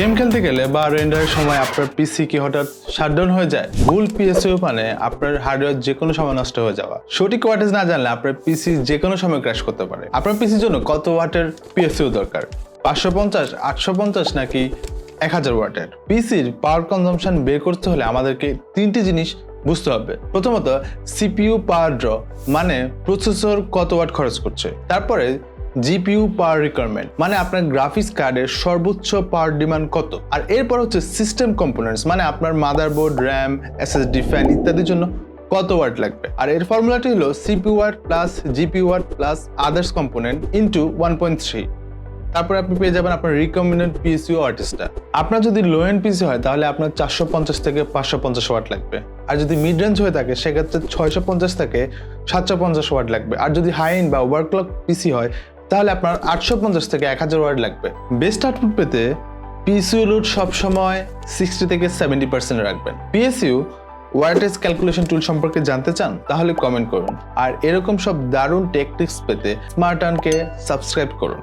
Game খেলতে গেলে বা রেন্ডারের সময় আপনার পিসি কি হঠাৎ শাটডাউন হয়ে যায়, ভুল পিএসইউ মানে আপনার হার্ডওয়্যার যে কোনো সময় নষ্ট হয়ে যাওয়া। সঠিক ওয়াটেজ না জানলে আপনার পিসি যে কোনো সময় ক্র্যাশ করতে পারে। আপনার পিসির জন্য কত ওয়াটের পিএসইউ দরকার? পাঁচশো পঞ্চাশ, আটশো পঞ্চাশ নাকি এক হাজার ওয়াটের? পিসির পাওয়ার কনজামশন বের করতে হলে আমাদেরকে তিনটি জিনিস বুঝতে হবে। প্রথমত সিপিইউ পাওয়ার ড্র মানে প্রসেসর কত ওয়াট খরচ করছে। তারপরে জিপিইউ পাওয়ার রিকোয়ারমেন্ট মানে আপনার গ্রাফিক্স কার্ডের সর্বোচ্চ পাওয়ার ডিমান্ড কত? আর এরপর হচ্ছে সিস্টেম কম্পোনেন্টস মানে আপনার মাদারবোর্ড, র্যাম, এসএসডি, ফ্যান ইত্যাদির জন্য কত ওয়াট লাগবে? আর এর ফর্মুলাটি হলো CPU watt plus GPU watt plus others component into one point three. তারপরে আপনি পেয়ে যাবেন আপনার রিকমেন্ডেড পিএসইউ আর্টিস্টটা। আপনার যদি লো এন্ড পিসি হয়, তাহলে আপনার চারশো পঞ্চাশ থেকে পাঁচশো পঞ্চাশ ওয়াট লাগবে। আর যদি মিড রেঞ্জ হয়ে থাকে, সেক্ষেত্রে ছয়শো পঞ্চাশ থেকে সাতশো পঞ্চাশ ওয়াট লাগবে। আর যদি হাই এন্ড বা ওভারক্লক পিসি হয় তাহলে আপনার আটশো পঞ্চাশ থেকে এক হাজার ওয়ার্ড লাগবে। বেস্ট আউটপুট পেতে পিএসইউ লোড সবসময় সিক্সটি থেকে সেভেন্টি পার্সেন্ট রাখবেন। পিএসইউ ওয়ার্ডেজ ক্যালকুলেশন টুল সম্পর্কে জানতে চান, তাহলে কমেন্ট করুন। আর এরকম সব দারুণ টেকটিক্স পেতে স্মার্ট সাবস্ক্রাইব করুন।